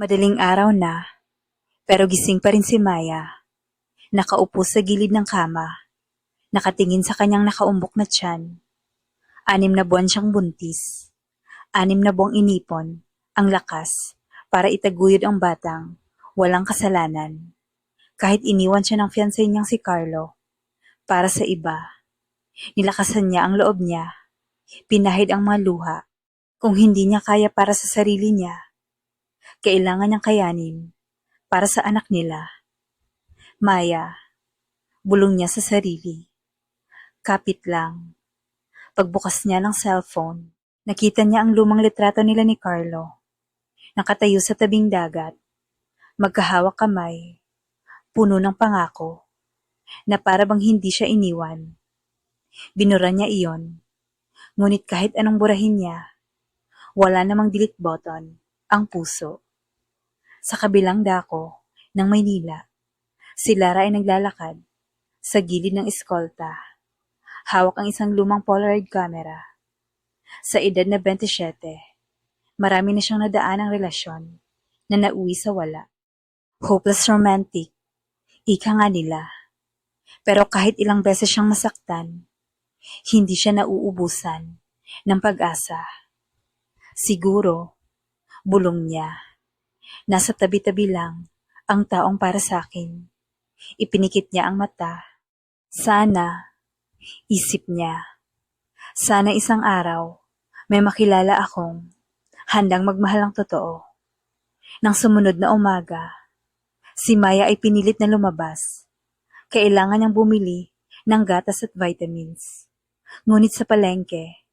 Madaling araw na, pero gising pa rin si Maya. Nakaupo sa gilid ng kama, nakatingin sa kanyang nakaumbok na tiyan. Anim na buwan siyang buntis. Anim na buwang inipon, ang lakas, para itaguyod ang batang, walang kasalanan. Kahit iniwan siya ng fiancé niyang si Carlo, para sa iba. Nilakasan niya ang loob niya, pinahid ang mga luha. Kung hindi niya kaya para sa sarili niya, kailangan niyang kayanin para sa anak nila. Maya, bulong niya sa sarili. Kapit lang. Pagbukas niya ng cellphone, nakita niya ang lumang litrato nila ni Carlo. Nakatayo sa tabing dagat, magkahawak kamay, puno ng pangako, na para bang hindi siya iniwan. Binura niya iyon, ngunit kahit anong burahin niya, wala namang delete button ang puso. Sa kabilang dako ng Maynila, si Lara ay naglalakad sa gilid ng eskolta. Hawak ang isang lumang Polaroid camera. Sa edad na 27, marami na siyang nadaan ang relasyon na nauwi sa wala. Hopeless romantic, ika nga nila. Pero kahit ilang beses siyang masaktan, hindi siya nauubusan ng pag-asa. Siguro, bulong niya, nasa tabi-tabi lang ang taong para sa akin. Ipinikit niya ang mata. Sana, isip niya, sana isang araw may makilala akong handang magmahal ng totoo. Nang sumunod na umaga, si Maya ay pinilit na lumabas. Kailangan niyang bumili ng gatas at vitamins. Ngunit sa palengke,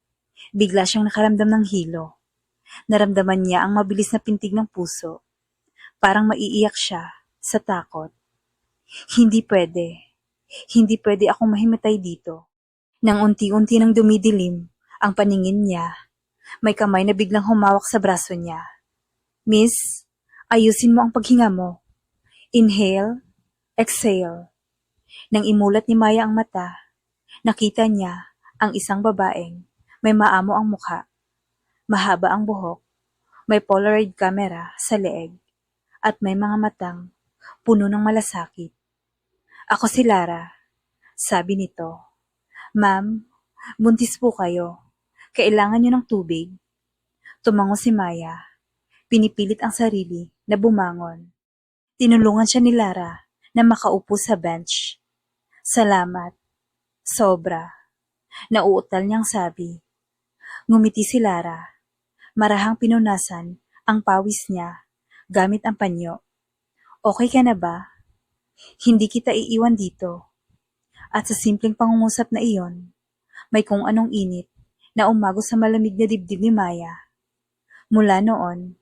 bigla siyang nakaramdam ng hilo. Naramdaman niya ang mabilis na pintig ng puso. Parang maiiyak siya sa takot. Hindi pwede. Hindi pwede akong mahimatay dito. Nang unti-unti nang dumidilim ang paningin niya, may kamay na biglang humawak sa braso niya. Miss, ayusin mo ang paghinga mo. Inhale, exhale. Nang imulat ni Maya ang mata, nakita niya ang isang babaeng may maamo ang mukha, mahaba ang buhok, may Polaroid camera sa leeg, at may mga matang puno ng malasakit. Ako si Lara, sabi nito. Ma'am, buntis po kayo. Kailangan niyo ng tubig. Tumango si Maya. Pinipilit ang sarili na bumangon. Tinulungan siya ni Lara na makaupo sa bench. Salamat. Sobra. Nauutal niyang sabi. Ngumiti si Lara. Marahang pinunasan ang pawis niya gamit ang panyo. Okay ka na ba? Hindi kita iiwan dito. At sa simpleng pangungusap na iyon, may kung anong init na umago sa malamig na dibdib ni Maya. Mula noon,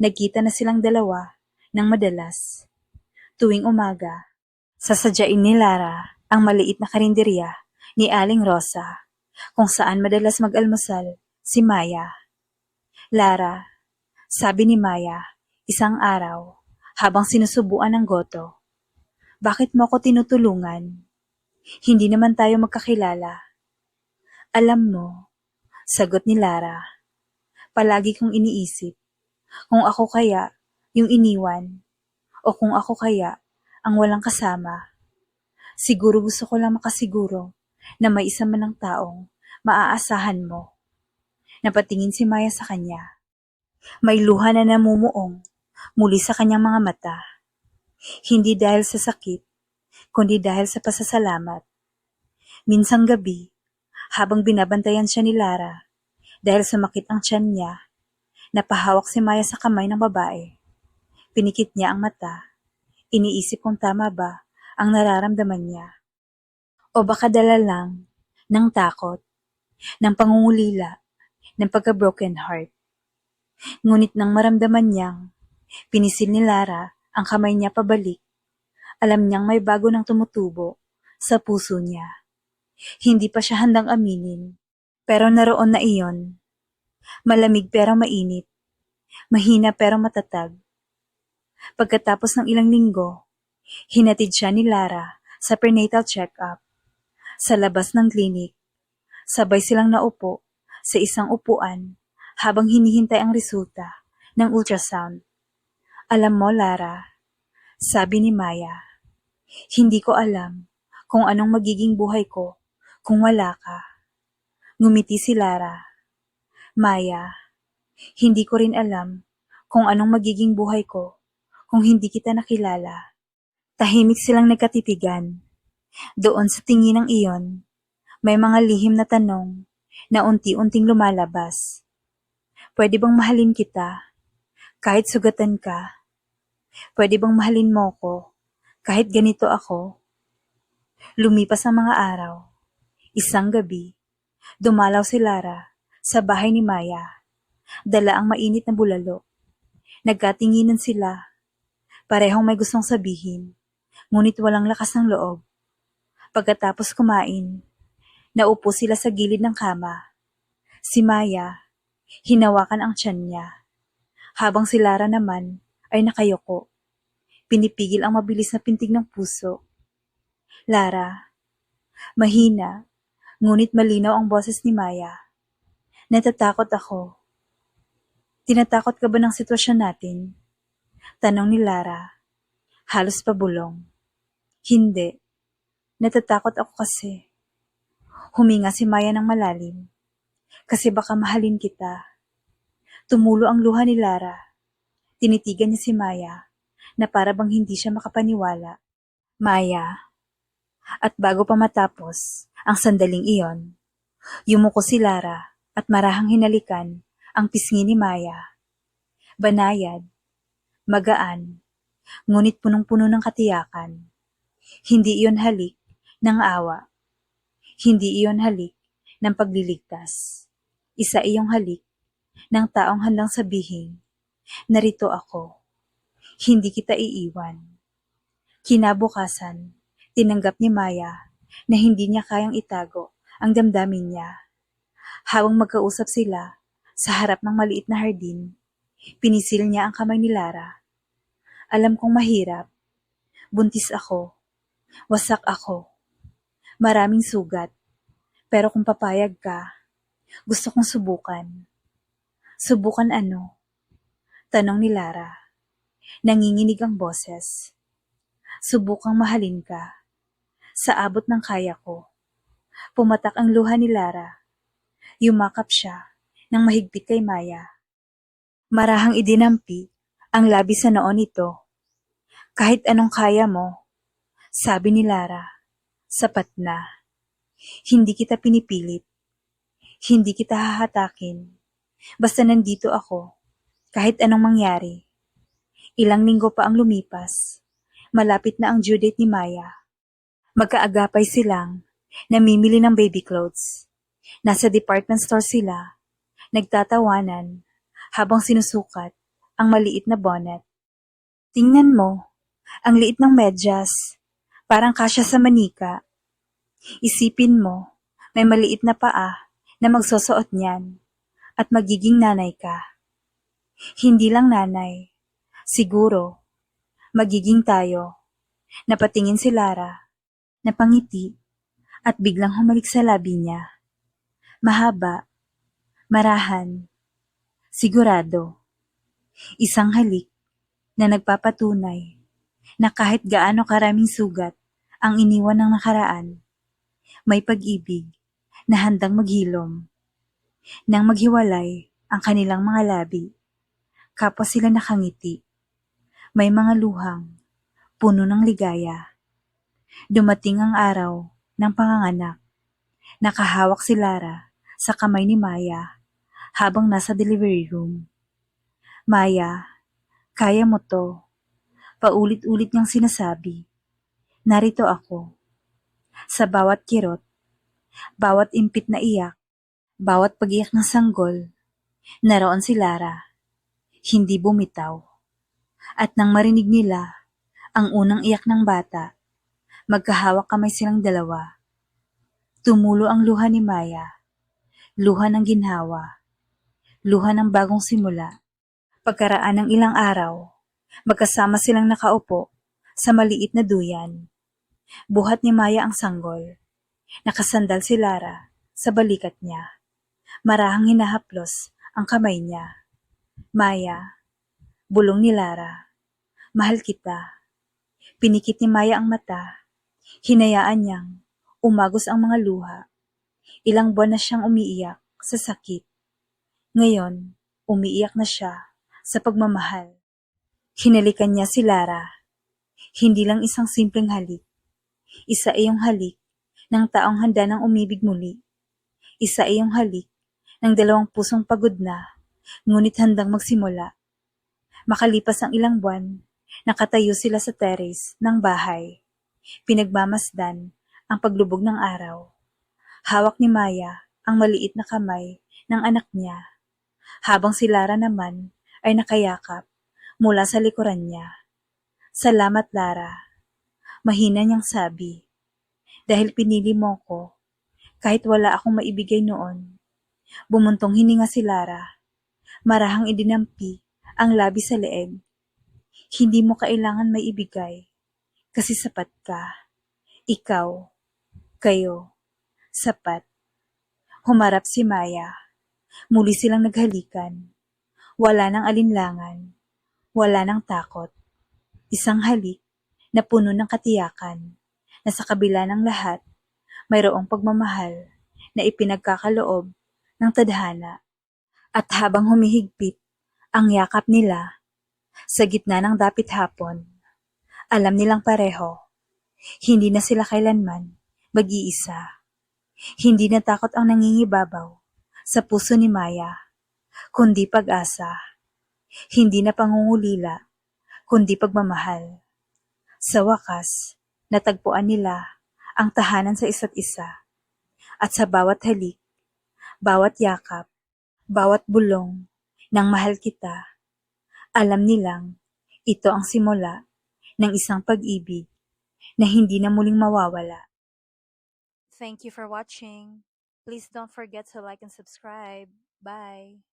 nagkita na silang dalawa ng madalas. Tuwing umaga, sasadyain ni Lara ang maliit na karinderya ni Aling Rosa, kung saan madalas mag-almusal si Maya. Lara, sabi ni Maya, isang araw, habang sinusubuan ng goto. Bakit mo ako tinutulungan? Hindi naman tayo magkakilala. Alam mo, sagot ni Lara, palagi kong iniisip, kung ako kaya yung iniwan, o kung ako kaya ang walang kasama. Siguro gusto ko lang makasiguro na may isa man ng taong maaasahan mo. Napatingin si Maya sa kanya. May luha na namumuong muli sa kanyang mga mata. Hindi dahil sa sakit, kundi dahil sa pasasalamat. Minsang gabi, habang binabantayan siya ni Lara, dahil sumakit ang tiyan niya, napahawak si Maya sa kamay ng babae. Pinikit niya ang mata. Iniisip kung tama ba ang nararamdaman niya. O baka dala lang ng takot, ng pangungulila, ng pagka-broken heart. Ngunit nang maramdaman niyang pinisil ni Lara ang kamay niya pabalik, alam niyang may bago nang tumutubo sa puso niya. Hindi pa siya handang aminin, pero naroon na iyon. Malamig pero mainit, mahina pero matatag. Pagkatapos ng ilang linggo, hinatid siya ni Lara sa prenatal check-up. Sa labas ng klinik, sabay silang naupo sa isang upuan habang hinihintay ang resulta ng ultrasound. Alam mo, Lara, sabi ni Maya, hindi ko alam kung anong magiging buhay ko kung wala ka. Ngumiti si Lara. Maya, hindi ko rin alam kung anong magiging buhay ko kung hindi kita nakilala. Tahimik silang nagkatitigan. Doon sa tingin ng iyon, may mga lihim na tanong na unti-unting lumalabas. Pwede bang mahalin kita kahit sugatan ka? Pwede bang mahalin mo ko kahit ganito ako? Lumipas ang mga araw. Isang gabi, dumalaw si Lara sa bahay ni Maya. Dala ang mainit na bulalo. Nagkatinginan sila. Parehong may gustong sabihin, ngunit walang lakas ng loob. Pagkatapos kumain, naupo sila sa gilid ng kama. Si Maya, hinawakan ang tiyan niya. Habang si Lara naman ay nakayoko. Pinipigil ang mabilis na pintig ng puso. Lara, mahina, ngunit malinaw ang boses ni Maya. Natatakot ako. Tinatakot ka ba ng sitwasyon natin? Tanong ni Lara. Halos pabulong. Hindi. Natatakot ako kasi. Huminga si Maya ng malalim. Kasi baka mahalin kita. Tumulo ang luha ni Lara. Tinitigan niya si Maya na para bang hindi siya makapaniwala. Maya. At bago pa matapos ang sandaling iyon, yumuko si Lara at marahang hinalikan ang pisngi ni Maya. Banayad, magaan, ngunit punong-puno ng katiyakan. Hindi iyon halik ng awa. Hindi iyon halik ng pagliligtas. Isa iyong halik ng taong handang sabihin, narito ako. Hindi kita iiwan. Kinabukasan, tinanggap ni Maya na hindi niya kayang itago ang damdamin niya. Habang magkausap sila sa harap ng maliit na hardin, pinisil niya ang kamay ni Lara. Alam kong mahirap. Buntis ako. Wasak ako. Maraming sugat. Pero kung papayag ka, gusto kong subukan. Subukan ano? Tanong ni Lara. Nanginginig ang boses. Subukang mahalin ka. Sa abot ng kaya ko. Pumatak ang luha ni Lara. Yumakap siya ng mahigpit kay Maya. Marahang idinampi ang labi sa noon nito. Kahit anong kaya mo, sabi ni Lara, sapat na. Hindi kita pinipilit. Hindi kita hahatakin. Basta nandito ako, kahit anong mangyari. Ilang linggo pa ang lumipas. Malapit na ang due date ni Maya. Magkaagapay silang namimili ng baby clothes. Nasa department store sila, nagtatawanan habang sinusukat ang maliit na bonnet. Tingnan mo, ang liit ng medyas, parang kasya sa manika. Isipin mo, may maliit na paa na magsusuot niyan at magiging nanay ka. Hindi lang nanay, siguro, magiging tayo. Napatingin si Lara, napangiti, at biglang humalik sa labi niya. Mahaba, marahan, sigurado. Isang halik na nagpapatunay na kahit gaano karaming sugat ang iniwan ng nakaraan, may pag-ibig na handang maghilom. Nang maghiwalay ang kanilang mga labi, kapwa sila nakangiti. May mga luhang, puno ng ligaya. Dumating ang araw ng panganganak. Nakahawak si Lara sa kamay ni Maya habang nasa delivery room. Maya, kaya mo to. Paulit-ulit niyang sinasabi. Narito ako. Sa bawat kirot, bawat impit na iyak, bawat pag-iyak ng sanggol, naroon si Lara. Hindi bumitaw. At nang marinig nila ang unang iyak ng bata, magkahawak kamay silang dalawa. Tumulo ang luha ni Maya. Luha ng ginhawa. Luha ng bagong simula. Pagkaraan ng ilang araw, magkasama silang nakaupo sa maliit na duyan. Buhat ni Maya ang sanggol. Nakasandal si Lara sa balikat niya. Marahang hinahaplos ang kamay niya. Maya, bulong ni Lara. Mahal kita. Pinikit ni Maya ang mata. Hinayaan niyang umagos ang mga luha. Ilang buwan na siyang umiiyak sa sakit. Ngayon, umiiyak na siya sa pagmamahal. Hinalikan niya si Lara. Hindi lang isang simpleng halik. Isa iyong halik ng taong handa ng umibig muli. Isa iyong halik ng dalawang pusong pagod na, ngunit handang magsimula. Makalipas ang ilang buwan, nakatayo sila sa terrace ng bahay. Pinagmamasdan ang paglubog ng araw. Hawak ni Maya ang maliit na kamay ng anak niya, habang si Lara naman ay nakayakap mula sa likuran niya. Salamat Lara. Mahina niyang sabi. Dahil pinili mo ko, kahit wala akong maibigay noon. Bumuntong hininga si Lara. Marahang idinampi ang labi sa leeg. Hindi mo kailangan may ibigay, kasi sapat ka. Ikaw, kayo, sapat. Humarap si Maya. Muli silang naghalikan. Wala nang alinlangan. Wala nang takot. Isang halik na puno ng katiyakan na sa kabila ng lahat, mayroong pagmamahal na ipinagkakaloob ng tadhana. At habang humihigpit ang yakap nila sa gitna ng dapit hapon, alam nilang pareho, hindi na sila kailanman mag-iisa. Hindi na takot ang nangingibabaw sa puso ni Maya, kundi pag-asa. Hindi na pangungulila, kundi pagmamahal. Sa wakas, natagpuan nila ang tahanan sa isa't isa. At sa bawat halik, bawat yakap, bawat bulong ng mahal kita, alam nilang ito ang simula ng isang pag-ibig na hindi na muling mawawala. Thank you for watching. Please don't forget to like and subscribe. Bye.